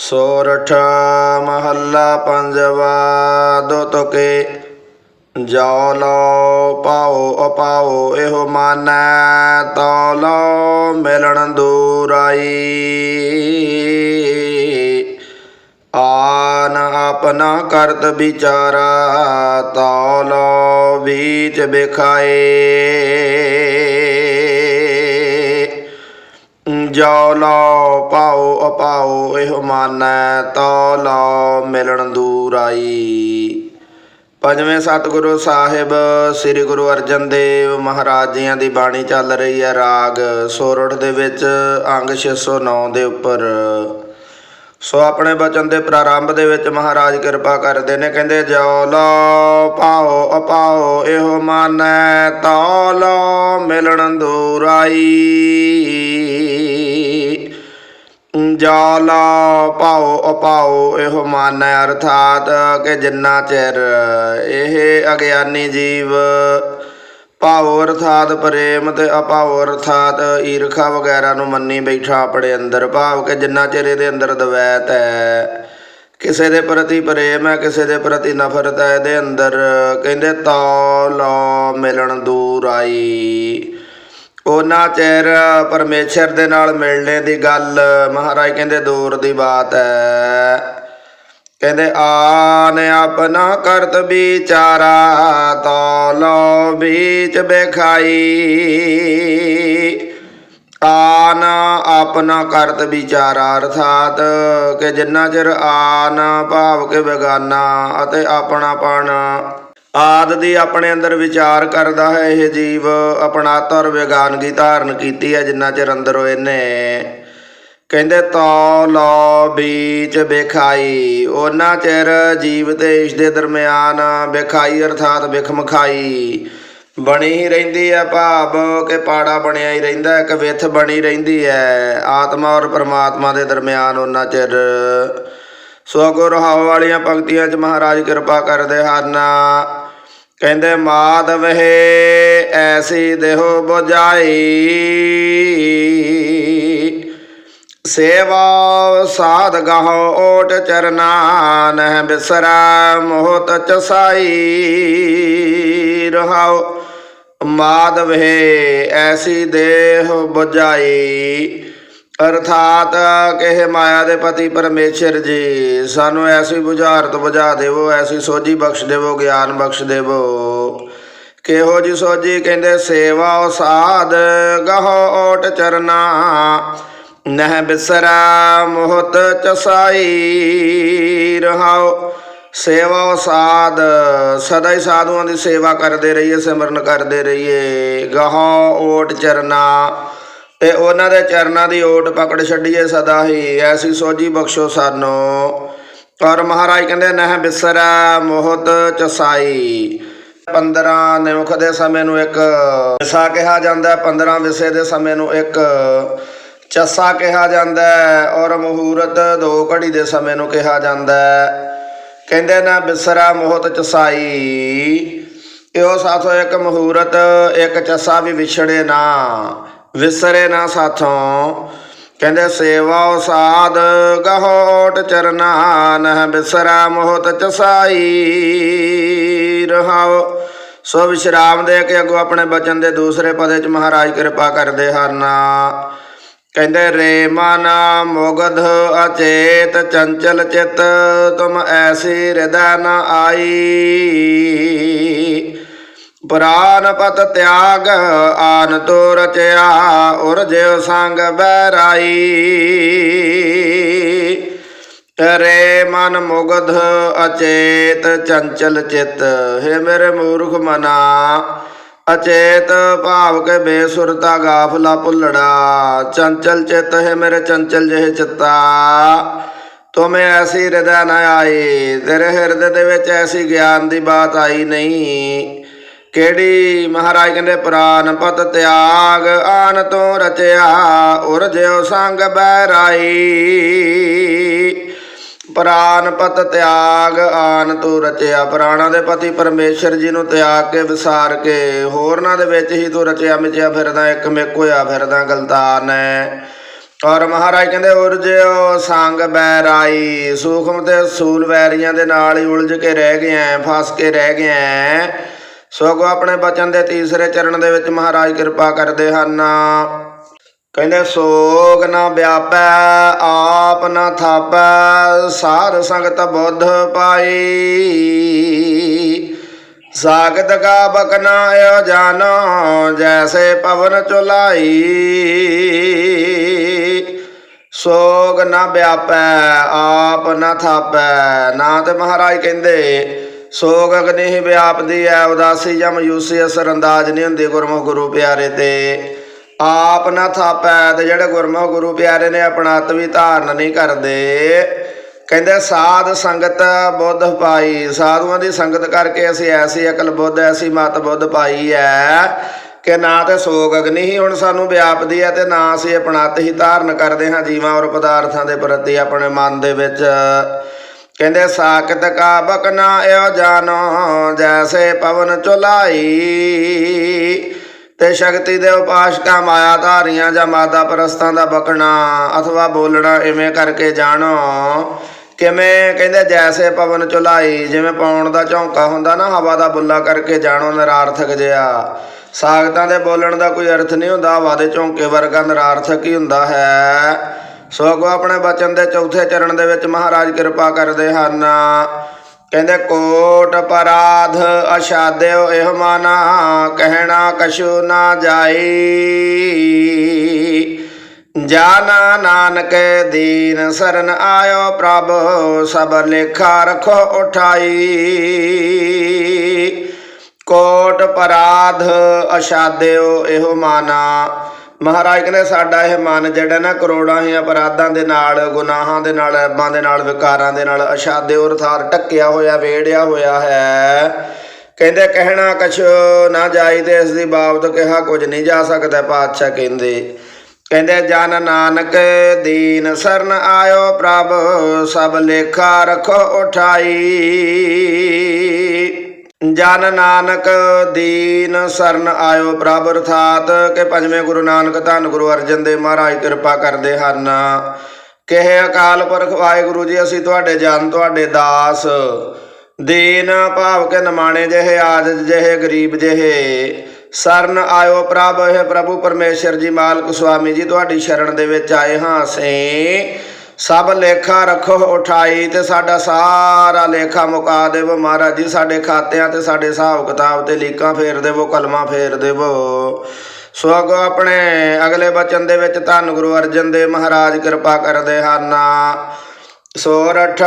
ਸੋਰਠ ਮਹੱਲਾ ਪੰਜਵਾ ਦੋ ਤੁਕੇ ਜੋ ਲੋ ਪਾਓ ਅਪਾਓ ਇਹੋ ਮਾਨੈ ਤੋ ਲੋ ਮਿਲਣ ਦੂਰਾਈ। ਆਨ ਆਪਣਾ ਕਰਤ ਵਿਚਾਰਾ ਤੋ ਲੋ ਵਿੱਚ ਬਿਖਾਏ ਜੋ ਲੋ ਪਾਓ ਅਪਾਓ ਇਹੋ ਮਾਨੈ ਤੋ ਲੋ ਮਿਲਣ ਦੂਰ ਆਈ। ਪੰਜਵੇਂ ਸਤਿਗੁਰੂ ਸਾਹਿਬ, ਸ੍ਰੀ ਗੁਰੂ ਅਰਜਨ ਦੇਵ ਮਹਾਰਾਜ ਜੀਆਂ ਦੀ ਬਾਣੀ ਚੱਲ ਰਹੀ ਹੈ ਰਾਗ, ਸੋਰਠ ਦੇ ਵਿੱਚ ਅੰਗ 609 ਦੇ ਉੱਪਰ। ਸੋ ਆਪਣੇ ਬਚਨ ਦੇ ਪ੍ਰਾਰੰਭ ਦੇ ਵਿੱਚ ਮਹਾਰਾਜ ਕਿਰਪਾ ਕਰਦੇ ਨੇ, ਕਹਿੰਦੇ ਜੋ ਲੋ ਪਾਓ ਅਪਾਓ ਇਹੋ ਮਾਨੈ ਤੋ ਲੋ ਮਿਲਣ ਦੂਰ ਆਈ ਜੋ ਲੋ ਪਾਓ ਇਹੋ ਮਾਨੈ ਅਰਥਾਤ ਕਿ ਜਿੰਨਾ ਚਿਰ ਇਹ ਅਗਿਆਨੀ ਜੀਵ ਭਾਵ ਅਰਥਾਤ ਪ੍ਰੇਮ ਤੇ ਅਭਾਵ ਅਰਥਾਤ ਈਰਖਾ ਵਗੈਰਾ ਨੂੰ ਮੰਨੀ ਬੈਠਾ ਆਪਣੇ ਅੰਦਰ, ਭਾਵ ਕਿ ਜਿੰਨਾ ਚਿਰ ਇਹਦੇ ਅੰਦਰ ਦਵੈਤ ਹੈ, ਕਿਸੇ ਦੇ ਪ੍ਰਤੀ ਪ੍ਰੇਮ ਹੈ, ਕਿਸੇ ਦੇ ਪ੍ਰਤੀ ਨਫ਼ਰਤ ਹੈ, ਇਹਦੇ ਅੰਦਰ ਕਹਿੰਦੇ ਤੋ ਲੋ ਮਿਲਣ ਦੂਰ ਆਈ। ਉਹਨਾਂ ਚਿਰ ਪਰਮੇਸ਼ਰ ਦੇ ਨਾਲ ਮਿਲਣੇ ਦੀ ਗੱਲ, ਮਹਾਰਾਜ ਕਹਿੰਦੇ ਦੂਰ ਦੀ ਬਾਤ ਹੈ ਕਹਿੰਦੇ, ਆਨ ਆਪਣਾ ਕਰਤ ਵਿਚਾਰਾ ਤੋ ਲੋ ਵਿੱਚ ਬੇਖਾਈ। ਆਨ ਆਪਣਾ ਕਰਤ ਵਿਚਾਰਾ ਅਰਥਾਤ ਕਿ ਜਿੰਨਾ ਚਿਰ ਆਨ ਭਾਵ ਕੇ ਬੇਗਾਨਾ ਅਤੇ ਆਪਣਾਪਣ ਆਦ ਦੀ ਆਪਣੇ ਅੰਦਰ ਵਿਚਾਰ ਕਰਦਾ ਹੈ ਇਹ ਜੀਵ। ਅਪਣਾਤਾ ਔਰ ਵਿਗਾਨਗੀ ਧਾਰਨ ਕੀਤੀ ਹੈ, ਜਿੰਨਾ ਚਿਰ ਅੰਦਰੋਂ ਇਹਨੇ ਕਹਿੰਦੇ, ਤੌ ਲੋ ਬੀਚ ਬੇਖਾਈ। ਉਹਨਾਂ ਚਿਰ ਜੀਵ ਤੇ ਇਸ ਦੇ ਦਰਮਿਆਨ ਬੇਖਾਈ ਅਰਥਾਤ ਵਿਖਮਖਾਈ ਬਣੀ ਹੀ ਰਹਿੰਦੀ ਹੈ ਭਾਵ ਕਿ ਪਾੜਾ ਬਣਿਆ ਹੀ ਰਹਿੰਦਾ ਹੈ, ਕਿ ਵਿਥ ਬਣੀ ਰਹਿੰਦੀ ਹੈ। ਆਤਮਾ ਔਰ ਪਰਮਾਤਮਾ ਦੇ ਦਰਮਿਆਨ ਉਹਨਾਂ ਚਿਰ। ਸੋ ਗੁਰ ਹਵਾ ਵਾਲੀਆਂ ਪੰਕਤੀਆਂ 'ਚ ਮਹਾਰਾਜ ਕਿਰਪਾ ਕਰਦੇ ਹਨ। ਕਹਿੰਦੇ ਮਾਧਵ ਹੈ ਐਸੀ ਦੇਹੋ ਬੁਝਾਈ। ਸੇਵਾ ਸਾਧ ਗਹੁ ਓਟ ਚਰਨਾ, ਨਹਿ ਬਿਸਰਾ ਮੋਹਤ ਚਸਾਈ। ਰਹਾਉ ਮਾਧਵ ਹੈ ਐਸੀ ਦੇਹ ਬੁਝਾਈ। ਅਰਥਾਤ ਕਿ ਮਾਇਆ ਦੇ ਪਤੀ ਪਰਮੇਸ਼ਰ ਜੀ, ਸਾਨੂੰ ਐਸੀ ਬੁਝਾਰਤ ਬੁਝਾ ਦੇਵੋ, ਐਸੀ ਸੋਝੀ ਬਖਸ਼ ਦੇਵੋ, ਗਿਆਨ ਬਖਸ਼ ਦੇਵੋ। ਕਿਹੋ ਜੀ ਸੋਝੀ? ਕਹਿੰਦੇ, ਸੇਵਾ ਸਾਧ, ਗਹੋ ਓਟ ਚਰਨਾ, ਨਹਿ ਬਿਸਰਾ ਮੋਹਤ ਚਸਾਈ ਰਹਾਉ ਸੇਵਾ ਸਾਧ, ਸਦਾ ਹੀ ਸਾਧੂਆਂ ਦੀ ਸੇਵਾ ਕਰਦੇ ਰਹੀਏ, ਸਿਮਰਨ ਕਰਦੇ ਰਹੀਏ। ਗਹੋ ਓਟ ਚਰਨਾ ਤੇ ਉਹਨਾਂ ਦੇ ਚਰਨਾਂ ਦੀ ਓਟ ਪਕੜ ਛੱਡੀਏ ਸਦਾ ਹੀ, ਐਸੀ ਸੋਝੀ ਬਖਸ਼ੋ ਸਾਨੂੰ। ਔਰ ਮਹਾਰਾਜ ਕਹਿੰਦੇ, ਨਹਿ ਬਿਸਰਾ ਮੋਹਤ ਚਸਾਈ। 15 ਨਿਮਖ ਦੇ ਸਮੇਂ ਨੂੰ ਇੱਕ ਵਿਸਾ ਕਿਹਾ ਜਾਂਦਾ 15 ਵਿਸੇ ਦੇ ਸਮੇਂ ਨੂੰ ਇੱਕ ਚੱਸਾ ਕਿਹਾ ਜਾਂਦਾ, ਔਰ ਮਹੂਰਤ ਦੋ ਘੜੀ ਦੇ ਸਮੇਂ ਨੂੰ ਕਿਹਾ ਜਾਂਦਾ। ਕਹਿੰਦੇ ਨਾ ਬਿਸਰਾ ਮੋਹਤ ਚਸਾਈ। ਇਹੋ ਸਾਥੋਂ ਇੱਕ ਮਹੂਰਤ, ਇੱਕ ਚੱਸਾ ਵੀ ਵਿਛੜੇ ਨਾ। ਵਿਸਰੇ ਨਾ ਸਾਥੋਂ। ਕਹਿੰਦੇ, ਸੇਵਾ ਸਾਧ, ਗਹੋਟ ਚਰਨਾ ਨਹ ਬਿਸਰਾ ਮੋਹਤ ਚਸਾਈ ਰਹਾਓ। ਸੋ ਵਿਸ਼ਰਾਮ ਦੇ ਕੇ ਅੱਗੋਂ ਆਪਣੇ ਬਚਨ ਦੇ ਦੂਸਰੇ ਪਦੇ ਚ ਮਹਾਰਾਜ ਕਿਰਪਾ ਕਰਦੇ ਹਨ। ਕਹਿੰਦੇ ਰੇ ਮਨ ਮੁਗਧ ਅਚੇਤ, ਚੰਚਲ ਚਿਤ, ਤੁਮ ਐਸੀ ਹਿਰਦੈ ਨ ਆਈ। ਪ੍ਰਾਨ ਪਤ ਤਿਆਗ, ਆਨ ਤੋ ਰਚਿਆ ਉਰ ਜਿਉ ਸੰਗ ਬਹਿਰਾਈ। ਰੇ ਮਨ ਮੁਗਧ ਅਚੇਤ, ਚੰਚਲ ਚਿਤ, ਹੈ ਮੇਰੇ ਮੂਰਖ ਮਨਾ। ਅਚੇਤ ਭਾਵ ਕੇ ਬੇਸੁਰਤਾ ਗਾਫਲਾ ਭੁੱਲੜਾ ਚੰਚਲ ਚਿਤ, ਹੈ ਮੇਰੇ ਚੰਚਲ ਜਿਹੇ ਚਿੱਤਾ। ਤੁਮੇ ਐਸੀ ਹਿਰਦੈ ਨਾ ਆਈ, ਤੇਰੇ ਹਿਰਦੇ ਦੇ ਵਿੱਚ ਐਸੀ ਗਿਆਨ ਦੀ ਬਾਤ ਆਈ ਨਹੀਂ। ਕਿਹੜੀ ਮਹਾਰਾਜ ਕਹਿੰਦੇ ਪ੍ਰਾਨ ਪਤ ਤਿਆਗ ਆਨ ਤੋਂ ਰਚਿਆ ਉਰ ਜਿਉ ਸੰਗ ਬੈਰਾਈ ਪ੍ਰਾਨ ਪਤ ਤਿਆਗ ਆਨ ਤੋਂ ਰਚਿਆ, ਪ੍ਰਾਣਾਂ ਦੇ ਪਤੀ ਪਰਮੇਸ਼ਰ ਜੀ ਨੂੰ ਤਿਆਗ ਕੇ ਵਿਸਾਰ ਕੇ, ਹੋਰਨਾਂ ਦੇ ਵਿੱਚ ਹੀ ਤੂੰ ਰਚਿਆ ਮਿਚਿਆ ਫਿਰਦਾ, ਇੱਕ ਮਿਕ ਹੋਇਆ ਫਿਰਦਾ ਗਲਤਾਨ। ਹੈ ਔਰ ਮਹਾਰਾਜ ਕਹਿੰਦੇ, ਉਰਜਿਓ ਸੰਗ ਬੈਰਾਈ ਸੂਖਮ ਤੇ ਸੂਲ ਵੈਰੀਆਂ ਦੇ ਨਾਲ ਹੀ ਉਲਝ ਕੇ ਰਹਿ ਗਿਆ, ਫਸ ਕੇ ਰਹਿ ਗਿਆ। ਸਗੋਂ ਆਪਣੇ ਬਚਨ ਦੇ ਤੀਸਰੇ ਚਰਨ ਦੇ ਵਿੱਚ ਮਹਾਰਾਜ ਕਿਰਪਾ ਕਰਦੇ ਹਨ। ਕਹਿੰਦੇ, ਸੋਗ ਨਾ ਵਿਆਪੈ, ਆਪ ਨਾ ਥਾਪੈ ਸਾਰ ਸੰਗਤ ਬੁੱਧ ਪਾਈ। ਸਾਗਤ ਕਾ ਬਕਨਾ ਏਓ ਜਾਨੋ, ਜੈਸੇ ਪਵਨ ਚੁਲਾਈ। ਸੋਗ ਨਾ ਵਿਆਪੈ, ਆਪ ਨਾ ਥਾਪੈ ਨਾ ਤੇ ਮਹਾਰਾਜ ਕਹਿੰਦੇ ਸੋਗ ਅਗਨੀ ਹੀ ਵਿਆਪਦੀ ਐ ਉਦਾਸੀ ਜਾਂ ਮਯੂਸੀ ਅਸਰ ਅੰਦਾਜ਼ ਨਹੀਂ ਹੁੰਦੀ ਗੁਰਮੁਖ ਗੁਰੂ ਪਿਆਰੇ ਤੇ। ਆਪ ਨਾ ਥਾਪੈ ਤੇ ਜਿਹੜੇ ਗੁਰਮੁਖ ਗੁਰੂ ਪਿਆਰੇ ਨੇ ਆਪਣਾ ਆਤ ਵੀ ਧਾਰਨ ਨਹੀਂ ਕਰਦੇ। ਕਹਿੰਦੇ ਸਾਧ ਸੰਗਤ ਬੁੱਧ ਪਾਈ ਸਾਧੂਆਂ ਦੀ ਸੰਗਤ ਕਰਕੇ ਅਸੀਂ ਐਸੀ ਅਕਲ ਬੁੱਧ, ਐਸੀ ਮਤ ਬੁੱਧ ਪਾਈ ਐ ਕਿ ਨਾ ਤੇ ਸੋਗ ਅਗਨੀ ਹੀ ਹੁਣ ਸਾਨੂੰ ਵਿਆਪਦੀ ਹੈ ਤੇ ਨਾ ਅਸੀਂ ਆਪਣਾ ਆਤ ਹੀ ਧਾਰਨ ਕਰਦੇ ਹਾਂ ਜੀਵਾਂ ਔਰ ਪਦਾਰਥਾਂ ਦੇ ਪ੍ਰਤੀ ਆਪਣੇ ਮਨ ਦੇ ਵਿੱਚ। ਕਹਿੰਦੇ ਸਾਕਤ ਕਾ ਬਕਨਾ ਏਓ ਜਾਨੋ, ਜੈਸੇ ਪਵਨ ਚੁਲਾਈ। ਤੇ ਸ਼ਕਤੀ ਦੇ ਉਪਾਸ਼ਕਾਂ ਮਾਇਆ ਧਾਰੀਆਂ ਜਾਂ ਮਾਦਾ ਪਰਸਤਾਂ ਦਾ ਬਕਣਾ, ਅਥਵਾ ਬੋਲਣਾ ਇਵੇਂ ਕਰਕੇ ਜਾਣੋ। ਕਿਵੇਂ? ਕਹਿੰਦੇ ਜੈਸੇ ਪਵਨ ਚੁਲਾਈ, ਜਿਵੇਂ ਪਾਉਣ ਦਾ ਝੌਂਕਾ ਹੁੰਦਾ ਨਾ, ਹਵਾ ਦਾ ਬੁੱਲਾ ਕਰਕੇ ਜਾਣੋ ਨਿਰਾਰਥਕ ਜਿਹਾ। ਸਾਗਤਾਂ ਦੇ ਬੋਲਣ ਦਾ ਕੋਈ ਅਰਥ ਨਹੀਂ ਹੁੰਦਾ, ਹਵਾ ਦੇ ਝੌਂਕੇ ਵਰਗਾ ਨਿਰਾਰਥਕ ਹੀ ਹੁੰਦਾ ਹੈ। ਸਗੋਂ ਆਪਣੇ ਬਚਨ ਦੇ ਚੌਥੇ ਚਰਨ ਦੇ ਵਿੱਚ ਮਹਾਰਾਜ ਕਿਰਪਾ ਕਰਦੇ ਹਨ। ਕਹਿੰਦੇ, ਕੋਟ ਪਰਾਧ ਅਸ਼ਾਦਿਓ ਇਹ ਮਾਨਾ, ਕਹਿਣਾ ਕਸ਼ੂ ਨਾ ਜਾਈ। ਜਾਨਾ ਨਾਨਕ ਦੀਨ ਸਰਨ ਆਇਓ ਪ੍ਰਭ, ਸਭ ਲੇਖਾ ਰਖੋ ਉਠਾਈ। ਕੋਟ ਪਰਾਧ ਅਸ਼ਾਦਿਓ ਇਹੋ ਮਾਨਾ ਮਹਾਰਾਜ ਕਹਿੰਦੇ, ਸਾਡਾ ਇਹ ਮਨ ਜਿਹੜਾ ਨਾ ਕਰੋੜਾਂ ਹੀ ਅਪਰਾਧਾਂ ਦੇ ਨਾਲ, ਗੁਨਾਹਾਂ ਦੇ ਨਾਲ ਐਬਾਂ ਦੇ ਨਾਲ, ਵਿਕਾਰਾਂ ਦੇ ਨਾਲ ਅਸ਼ਾਦੇ ਔਰ ਥਾਰ ਟੱਕਿਆ ਹੋਇਆ ਵੇੜਿਆ ਹੋਇਆ ਹੈ। ਕਹਿੰਦੇ, ਕਹਿਣਾ ਕਛ ਨਾ ਜਾਈ ਤੇ ਇਸ ਦੀ ਬਾਬਤ ਕਿਹਾ ਕੁਝ ਨਹੀਂ ਜਾ ਸਕਦਾ, ਪਾਤਸ਼ਾਹ ਕਹਿੰਦੇ। ਕਹਿੰਦੇ, ਜਨ ਨਾਨਕ ਦੀਨ ਸਰਨ ਆਇਓ ਪ੍ਰਭ, ਸਭ ਲੇਖਾ ਰਖੋ ਉਠਾਈ। ਜਨ ਨਾਨਕ ਦੀਨ ਸਰਨ ਆਇਓ ਪ੍ਰਭ ਅਰਥਾਤ, ਕਿ ਪੰਜਵੇਂ ਗੁਰੂ ਨਾਨਕ ਧੰਨ ਗੁਰੂ ਅਰਜਨ ਦੇਵ ਮਹਾਰਾਜ ਕਿਰਪਾ ਕਰਦੇ ਹਨ। ਕਿਹੇ ਅਕਾਲ ਪੁਰਖ ਵਾਹਿਗੁਰੂ ਜੀ, ਅਸੀਂ ਤੁਹਾਡੇ ਜਨ, ਤੁਹਾਡੇ ਦਾਸ। ਦੀਨ ਭਾਵ ਕੇ ਨਮਾਣੇ ਜਿਹੇ ਆਜਜ ਜਿਹੇ, ਗਰੀਬ ਜਿਹੇ। ਸਰਨ ਆਇਓ ਪ੍ਰਭ ਇਹ ਪ੍ਰਭੂ ਪਰਮੇਸ਼ਰ ਜੀ, ਮਾਲਕ ਸੁਆਮੀ ਜੀ, ਤੁਹਾਡੀ ਸ਼ਰਨ ਦੇ ਵਿੱਚ ਆਏ ਹਾਂ ਅਸੀਂ। ਸਭ ਲੇਖਾ ਰੱਖੋ, ਉਠਾਈ ਤੇ ਸਾਡਾ ਸਾਰਾ ਲੇਖਾ ਮੁਕਾ ਦੇਵੋ ਮਹਾਰਾਜ ਜੀ। ਸਾਡੇ ਖਾਤਿਆਂ ਤੇ, ਸਾਡੇ ਹਿਸਾਬ ਕਿਤਾਬ ਤੇ ਲੀਕਾਂ ਫੇਰ ਦੇਵੋ, ਕਲਮਾਂ ਫੇਰ ਦੇਵੋ। ਸੋ ਅੱਗੋਂ ਆਪਣੇ ਅਗਲੇ ਬਚਨ ਦੇ ਵਿੱਚ ਧੰਨ ਗੁਰੂ ਅਰਜਨ ਦੇਵ ਮਹਾਰਾਜ ਕਿਰਪਾ ਕਰਦੇ ਹਨ। ਸੋਰਠ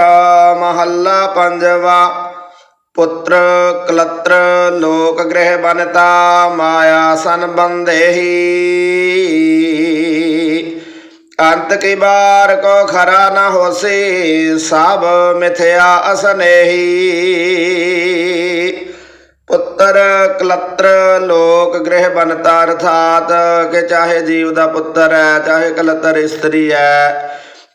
ਮਹੱਲਾ ਪੰਜਵਾ, ਪੁੱਤਰ ਕਲਤਰ ਲੋਕ ਗ੍ਰਹਿ ਬਨਤਾ ਮਾਇਆ ਸਨ ਬੰਦੇਹੀ ਅੰਤ ਕੀ ਬਾਰ ਕੋ ਖਰਾ ਨਾ ਹੋਸੀ, ਸਭ ਮਿਥਿਆ ਅਸਨੇਹੀ। ਪੁੱਤਰ ਕਲਤਰ ਲੋਕ ਗ੍ਰਹਿ ਬਨਤਾ ਅਰਥਾਤ, ਕਿ ਚਾਹੇ ਜੀਵ ਦਾ ਪੁੱਤਰ ਹੈ, ਚਾਹੇ ਕਲਤਰ ਇਸਤਰੀ ਹੈ,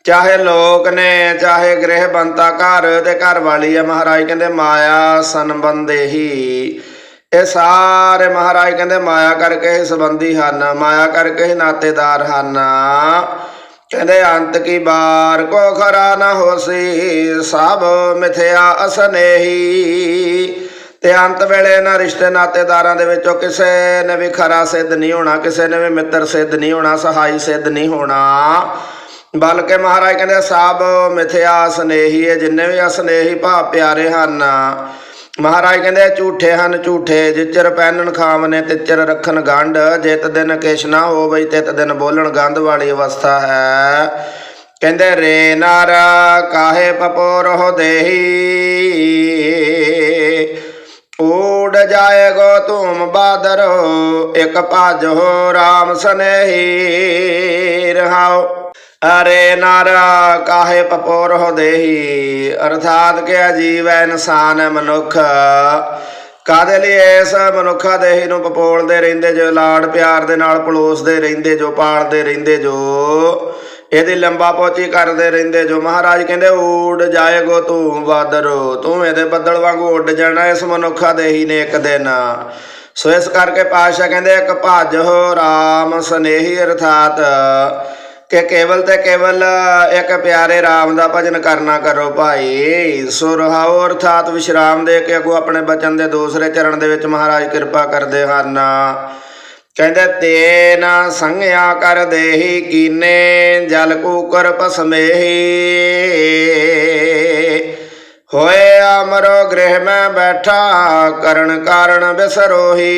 ਚਾਹੇ ਲੋਕ ਨੇ, ਚਾਹੇ ਗ੍ਰਹਿ ਬੰਤਾ ਘਰ, ਤੇ ਘਰ ਵਾਲੀ ਹੈ ਮਹਾਰਾਜ, ਕਹਿੰਦੇ ਮਾਇਆ ਸੰਬੰਧੇ ਹੀ। ਇਹ ਸਾਰੇ ਮਹਾਰਾਜ ਕਹਿੰਦੇ, ਮਾਇਆ ਕਰਕੇ ਹੀ ਸੰਬੰਧੀ ਹਨ, ਮਾਇਆ ਕਰਕੇ ਹੀ ਨਾਤੇਦਾਰ ਹਨ। ਕਹਿੰਦੇ, ਅੰਤ ਕੀ ਬਾਰ ਕੋ ਖਰਾ ਨਾ ਹੋਸੀ, ਸਭ ਮਿਥਿਆ ਅਸਨੇਹੀ। ਤੇ ਅੰਤ ਵੇਲੇ ਇਹਨਾਂ ਰਿਸ਼ਤੇ ਨਾਤੇਦਾਰਾਂ ਦੇ ਵਿੱਚੋਂ ਕਿਸੇ ਨੇ ਵੀ ਖਰਾ ਸਿੱਧ ਨਹੀਂ ਹੋਣਾ, ਕਿਸੇ ਨੇ ਵੀ ਮਿੱਤਰ ਸਿੱਧ ਨਹੀਂ ਹੋਣਾ, ਸਹਾਈ ਸਿੱਧ ਨਹੀਂ ਹੋਣਾ। ਬਲਕਿ ਮਹਾਰਾਜ ਕਹਿੰਦੇ, ਸਭ ਮਿਥਿਆ ਸਨੇਹੀ ਹੈ, ਜਿੰਨੇ ਵੀ ਅਸਨੇਹੀ ਭਾਵ ਪਿਆਰੇ ਹਨ। ਮਹਾਰਾਜ ਕਹਿੰਦੇ ਝੂਠੇ ਹਨ, ਝੂਠੇ, ਜਿਚਰ ਪੈਨਣ ਖਾਵਨੇ, ਤਿਚਰ ਰੱਖਣ ਗੰਢ, ਜਿਤ ਦਿਨ ਕਿਛ ਨਾ ਹੋਵੇ ਤਿਤ ਦਿਨ ਬੋਲਣ ਗੰਧ ਵਾਲੀ ਅਵਸਥਾ ਹੈ। ਕਹਿੰਦੇ, ਰੇ ਨਰ ਕਾਹੇ ਪਪੋ ਰਹੁ ਦੇਹੀ? ਊੜ ਜਾਏਗੋ ਧੂਮ ਬਾਦਰੋ, ਇੱਕ ਹੋ RAM ਸਨੇਹੀ। ਰਹਾਓ। ਅਰੇ ਨਰ ਕਾਹੇ ਪਪੋਰ ਹੋ ਦੇਹੀ ਅਰਥਾਤ ਕਿ ਅਜੀਵ ਹੈ ਇਨਸਾਨ ਹੈ ਮਨੁੱਖ? ਕਾਦੇ ਲਈ ਇਸ ਮਨੁੱਖਾ ਦੇਹੀ ਨੂੰ ਪਪੋਲਦੇ ਰਹਿੰਦੇ ਜੋ ਲਾਡ ਪਿਆਰ ਦੇ ਨਾਲ ਪਲੋਸਦੇ ਰਹਿੰਦੇ ਜੋ ਪਾਲਦੇ ਰਹਿੰਦੇ ਜੋ? ਇਹਦੀ ਲੰਬਾ ਪੋਚੀ ਕਰਦੇ ਰਹਿੰਦੇ ਜੋ? ਮਹਾਰਾਜ ਕਹਿੰਦੇ, ਊੜ ਜਾਏਗੋ ਤੂੰ ਬਾਦਰੋ, ਤੂੰ ਇਹਦੇ ਬੱਦਲ ਵਾਂਗੂ ਉੱਡ ਜਾਣਾ ਇਸ ਮਨੁੱਖਾ ਦੇਹੀ ਨੇ ਇੱਕ ਦਿਨ। ਸੋ ਇਸ ਕਰਕੇ ਪਾਸ਼ਾ ਕਹਿੰਦੇ, ਇੱਕ ਭੱਜ ਹੋ RAM ਸਨੇਹੀ ਅਰਥਾਤ। ਕਿ ਕੇਵਲ ਤੇ ਕੇਵਲ ਇੱਕ ਪਿਆਰੇ RAM ਦਾ ਭਜਨ ਕਰਨਾ ਕਰੋ ਭਾਈ। ਸੋ ਰਹਾਓ ਅਰਥਾਤ ਵਿਸ਼ਰਾਮ ਦੇ ਕੇ ਅਗੋ ਆਪਣੇ ਬਚਨ ਦੇ ਦੂਸਰੇ ਚਰਨ ਦੇ ਵਿੱਚ ਮਹਾਰਾਜ ਕਿਰਪਾ ਕਰਦੇ ਹਨ। ਕਹਿੰਦੇ ਤੇਨ ਸੰਗਿਆ ਕਰ ਦੇਹੀ, ਕੀਨੇ ਜਲ ਕੂਕਰ ਪਸਮੇਹੀ। ਹੋਏ ਅਮਰੋ ਗ੍ਰਹਿ ਮੈਂ ਬੈਠਾ, ਕਰਨ ਕਾਰਨ ਬਿਸਰੋਹੀ।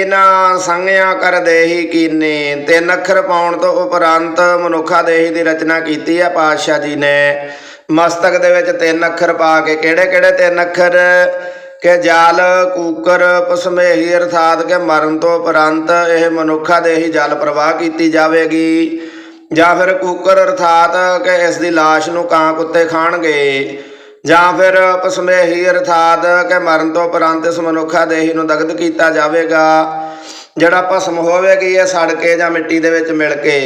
ਤੀਨਾ ਸੰਗਿਆ ਕਰ ਦੇਹੀ ਕੀਨੇ ਤਿੰਨ ਅੱਖਰ ਪਾਉਣ ਤੋਂ ਉਪਰੰਤ ਮਨੁੱਖਾ ਦੇਹੀ ਦੀ ਰਚਨਾ ਕੀਤੀ ਹੈ ਪਾਤਸ਼ਾਹ ਜੀ ਨੇ। ਮਸਤਕ ਦੇ ਵਿੱਚ ਤਿੰਨ ਅੱਖਰ ਪਾ ਕੇ, ਕਿਹੜੇ ਕਿਹੜੇ ਤਿੰਨ ਅੱਖਰ? ਕਿ ਜਲ, ਕੂਕਰ, ਪਸਮੇਹੀ, ਅਰਥਾਤ ਕਿ ਮਰਨ ਤੋਂ ਉਪਰੰਤ ਇਹ ਮਨੁੱਖਾ ਦੇਹੀ ਜਲ ਪ੍ਰਵਾਹ ਕੀਤੀ ਜਾਵੇਗੀ। ਜਾਂ ਫਿਰ ਕੂਕਰ, ਅਰਥਾਤ ਕਿ ਇਸ ਦੀ ਲਾਸ਼ ਨੂੰ ਕਾਂ ਕੁੱਤੇ ਖਾਣਗੇ। ਜਾਂ ਫਿਰ ਪਸਮੇਹੀ ਅਰਥਾਤ ਕਿ ਮਰਨ ਤੋਂ ਉਪਰੰਤ ਇਸ ਮਨੁੱਖਾ ਦੇਹੀ ਨੂੰ ਦਗਧ ਕੀਤਾ ਜਾਵੇਗਾ, ਜਿਹੜਾ ਭਸਮ ਹੋਵੇਗੀ ਇਹ ਸੜ ਕੇ ਜਾਂ ਮਿੱਟੀ ਦੇ ਵਿੱਚ ਮਿਲ ਕੇ।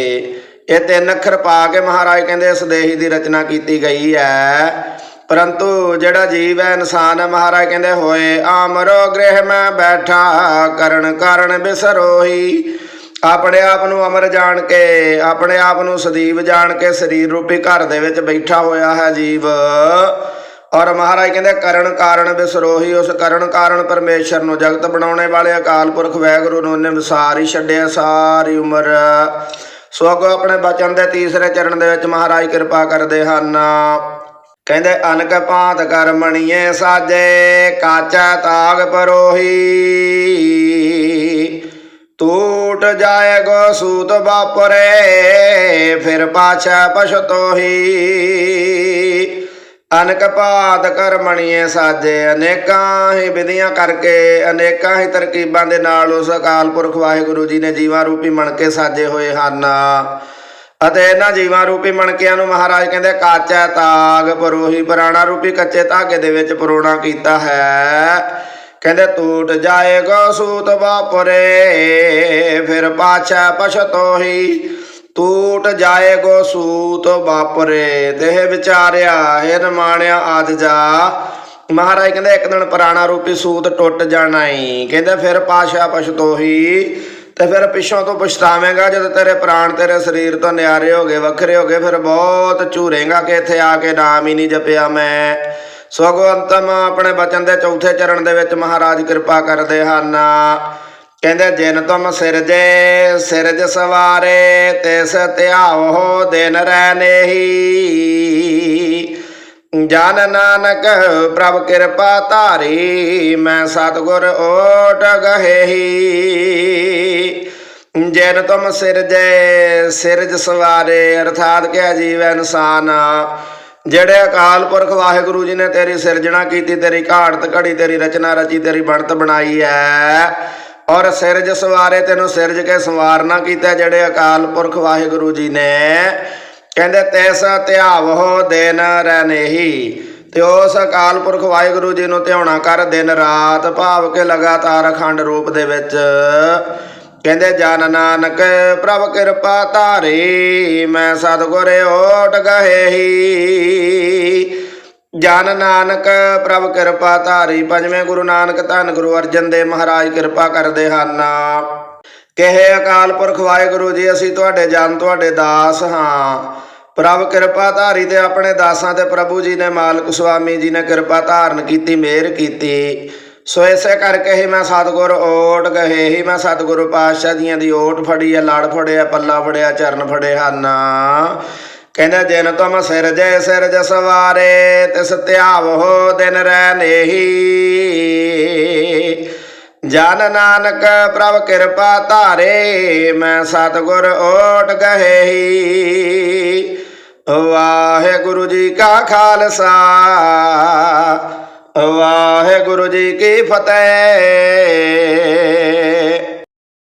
ਇਹ ਤਿੰਨ ਅੱਖਰ ਪਾ ਕੇ ਮਹਾਰਾਜ ਕਹਿੰਦੇ ਇਸ ਦੇਹੀ ਦੀ ਰਚਨਾ ਕੀਤੀ ਗਈ ਹੈ। ਪਰੰਤੂ ਜਿਹੜਾ ਜੀਵ ਹੈ, ਇਨਸਾਨ ਹੈ, ਮਹਾਰਾਜ ਕਹਿੰਦੇ ਹੋਏ, ਆਮਰੋ ਗ੍ਰਹਿ ਮੈਂ ਬੈਠਾ, ਕਰਨ ਕਾਰਨ ਬਿਸਰੋਹੀ ਆਪਣੇ ਆਪ ਨੂੰ ਅਮਰ ਜਾਣ ਕੇ, ਆਪਣੇ ਆਪ ਨੂੰ ਸਦੀਵ ਜਾਣ ਕੇ, ਸਰੀਰ ਰੂਪੀ ਘਰ ਦੇ ਵਿੱਚ ਬੈਠਾ ਹੋਇਆ ਹੈ ਜੀਵ। ਔਰ ਮਹਾਰਾਜ ਕਹਿੰਦੇ, ਕਰਨ ਕਾਰਨ ਬਿਸਰੋਹੀ, ਉਸ ਕਰਨ ਕਾਰਨ ਪਰਮੇਸ਼ਰ ਨੂੰ ਜਗਤ ਬਣਾਉਣੇ ਵਾਲੇ ਅਕਾਲ ਪੁਰਖ ਵੈਗੁਰੂ ਨੂੰ ਉਹਨੇ ਵਿਸਾਰ ਹੀ ਛੱਡਿਆ ਸਾਰੀ ਉਮਰ। ਸੋ ਅੱਗੋਂ ਆਪਣੇ ਬਚਨ ਦੇ ਤੀਸਰੇ ਚਰਨ ਦੇ ਵਿੱਚ ਮਹਾਰਾਜ ਕਿਰਪਾ ਕਰਦੇ ਹਨ। ਕਹਿੰਦੇ, ਅਨਕ ਭਾਂਤ ਕਰ ਮਣੀਏ ਸਾਜੇ, ਕਾਚਾ ਤਾਗ ਪਰੋਹੀ। ਟੂਟ ਜਾਏਗੋ ਸੂਤ ਬਾਪਰੇ ਫਿਰ ਪਾਛਾ ਪਛਤੋਹੀ। ਅਨਕ ਭਾਤ ਕਰਮਣੀਏ ਸਾਜੇ, ਅਨੇਕਾਂ ਹੀ ਵਿਧੀਆਂ ਕਰਕੇ, ਅਨੇਕਾਂ ਹੀ ਤਰਕੀਬਾਂ ਦੇ ਨਾਲ ਉਸ ਅਕਾਲ ਪੁਰਖ ਵਾਹਿਗੁਰੂ ਜੀ ਨੇ ਜੀਵਾਂ ਰੂਪੀ ਮਣਕੇ ਸਾਜੇ ਹੋਏ ਹਨ। ਅਤੇ ਇਹਨਾਂ ਜੀਵਾਂ ਰੂਪੀ ਮਣਕਿਆਂ ਨੂੰ ਮਹਾਰਾਜ ਕਹਿੰਦੇ, ਕਾਚਾ ਤਾਗ ਪਰੋਹੀ, ਪੁਰਾਣਾ ਰੂਪੀ ਕੱਚੇ ਧਾਗੇ ਦੇ ਵਿੱਚ ਪਰੋਣਾ ਕੀਤਾ ਹੈ। ਕਹਿੰਦੇ ਟੂਟ ਜਾਏਗਾ ਸੂਤ ਵਾਪਰੇ, ਫਿਰ ਪਾਛਾ ਪਛਤੋਹੀ ਟੂਟ ਜਾਏਗੋ ਸੂਤ ਵਾਪਰੇ, ਦੇਹ ਵਿਚਾਰਿਆ ਇਹ ਨਮਾਣਿਆ ਆਦ ਜਾ। ਮਹਾਰਾਜ ਕਹਿੰਦੇ, ਇੱਕ ਦਿਨ ਪੁਰਾਣਾ ਰੂਪੀ ਸੂਤ ਟੁੱਟ ਜਾਣਾ ਈ ਕਹਿੰਦੇ, ਫਿਰ ਪਾਛਾ ਪਛਤੋਹੀ, ਤੇ ਫਿਰ ਪਿੱਛੋਂ ਤੋਂ ਪਛਤਾਵੇਂਗਾ, ਜਦੋਂ ਤੇਰੇ ਪ੍ਰਾਣ ਤੇਰੇ ਸਰੀਰ ਤੋਂ ਨਿਆਰੇ ਹੋ ਗਏ, ਵੱਖਰੇ ਹੋ ਗਏ, ਫਿਰ ਬਹੁਤ ਝੂਰੇਗਾ ਕਿ ਇੱਥੇ ਆ ਕੇ ਨਾਮ ਹੀ ਨਹੀਂ ਜਪਿਆ ਮੈਂ। ਸਗੋਂ ਅੰਤਮ ਆਪਣੇ ਬਚਨ ਦੇ ਚੌਥੇ ਚਰਨ ਦੇ ਵਿੱਚ ਮਹਾਰਾਜ ਕਿਰਪਾ ਕਰਦੇ ਹਨ। ਕਹਿੰਦੇ ਜਿਨ ਤੁਮ ਸਿਰਜੇ, ਸਿਰਜ ਸਵਾਰੇ ਤਿਸ ਧਿਆਵੋ ਦਿਨ ਰਹਿ ਨੇਹੀ। ਜਨ ਨਾਨਕ ਪ੍ਰਭ ਕਿਰਪਾ ਧਾਰੀ, ਮੈਂ ਸਤਗੁਰ ਓਟ ਗਹੇਹੀ। ਜਿਨ ਤੁਮ ਸਿਰਜੇ, ਸਿਰਜ ਸਵਾਰੇ, ਅਰਥਾਤ ਕਿ ਅਜੀਵ ਇਨਸਾਨ। ਜਿਹੜੇ ਅਕਾਲ ਪੁਰਖ ਵਾਹਿਗੁਰੂ ਜੀ ਨੇ ਤੇਰੀ ਸਿਰਜਣਾ ਕੀਤੀ, ਤੇਰੀ ਘਾੜਤ ਘੜੀ, ਤੇਰੀ ਰਚਨਾ ਰਚੀ, ਤੇਰੀ ਬਣਤ ਬਣਾਈ ਹੈ ਔਰ ਸਿਰਜ ਸਵਾਰੇ ਤੈਨੂੰ ਸਿਰਜ ਕੇ ਸੰਵਾਰਨਾ ਕੀਤਾ ਜਿਹੜੇ ਅਕਾਲ ਪੁਰਖ ਵਾਹਿਗੁਰੂ ਜੀ ਨੇ। ਕਹਿੰਦੇ, ਤੈਸ ਧਿਆਵੋ ਦਿਨ ਰਹਿਨੇਹੀ ਤੇ ਉਸ ਅਕਾਲ ਪੁਰਖ ਵਾਹਿਗੁਰੂ ਜੀ ਨੂੰ ਧਿਆਉਣਾ ਕਰ, ਦਿਨ ਰਾਤ ਭਾਵ ਕੇ ਲਗਾਤਾਰ ਅਖੰਡ ਰੂਪ ਦੇ ਵਿੱਚ। ਕਹਿੰਦੇ, ਜਨ ਨਾਨਕ ਪ੍ਰਭ ਕਿਰਪਾ ਧਾਰੀ, ਮੈਂ ਸਤਿਗੁਰ ਓਟ ਗਹੇਹੀ। ਜਨ ਨਾਨਕ, ਪ੍ਰਭ ਕਿਰਪਾ ਧਾਰੀ, ਪੰਜਵੇਂ ਗੁਰੂ ਨਾਨਕ ਧੰਨ ਗੁਰੂ ਅਰਜਨ ਦੇਵ ਮਹਾਰਾਜ ਕਿਰਪਾ ਕਰਦੇ ਹਨ। ਕਹੇ ਅਕਾਲ ਪੁਰਖ ਵਾਹਿਗੁਰੂ ਜੀ, ਅਸੀਂ ਤੁਹਾਡੇ ਜਨ, ਤੁਹਾਡੇ ਦਾਸ ਹਾਂ। ਪ੍ਰਭ ਕਿਰਪਾ ਧਾਰੀ ਤੇ ਆਪਣੇ ਦਾਸਾਂ ਤੇ ਪ੍ਰਭੂ ਜੀ ਨੇ ਮਾਲਕ ਸੁਆਮੀ ਜੀ ਨੇ ਕਿਰਪਾ ਧਾਰਨ ਕੀਤੀ, ਮਿਹਰ ਕੀਤੀ। ਸੋ ਇਸੇ ਕਰਕੇ ਹੀ ਮੈਂ ਸਤਿਗੁਰ ਓਟ ਗਏ ਹੀ ਮੈਂ ਸਤਿਗੁਰੂ ਪਾਤਸ਼ਾਹ ਜੀਆਂ ਦੀ ਓਟ ਫੜੀ ਹੈ, ਲੜ ਫੜਿਆ, ਪੱਲਾ ਫੜਿਆ, ਚਰਨ ਫੜੇ ਹਨ। ਕਹਿੰਦੇ, ਜਿਨ ਤੁਮ ਸਿਰ ਜੇ ਸਿਰ ਤਿਸ ਧਿਆਵੋ ਦਿਨ ਰਹਿ ਨੇਹੀ। ਜਨ ਨਾਨਕ, ਪ੍ਰਭ ਕਿਰਪਾ ਧਾਰੇ, ਮੈਂ ਸਤਿਗੁਰ ਓਟ ਗਹੇਹੀ। ਵਾਹਿਗੁਰੂ ਜੀ ਕਾ ਖਾਲਸਾ, ਵਾਹਿਗੁਰੂ ਜੀ ਕੀ ਫਤਿਹ।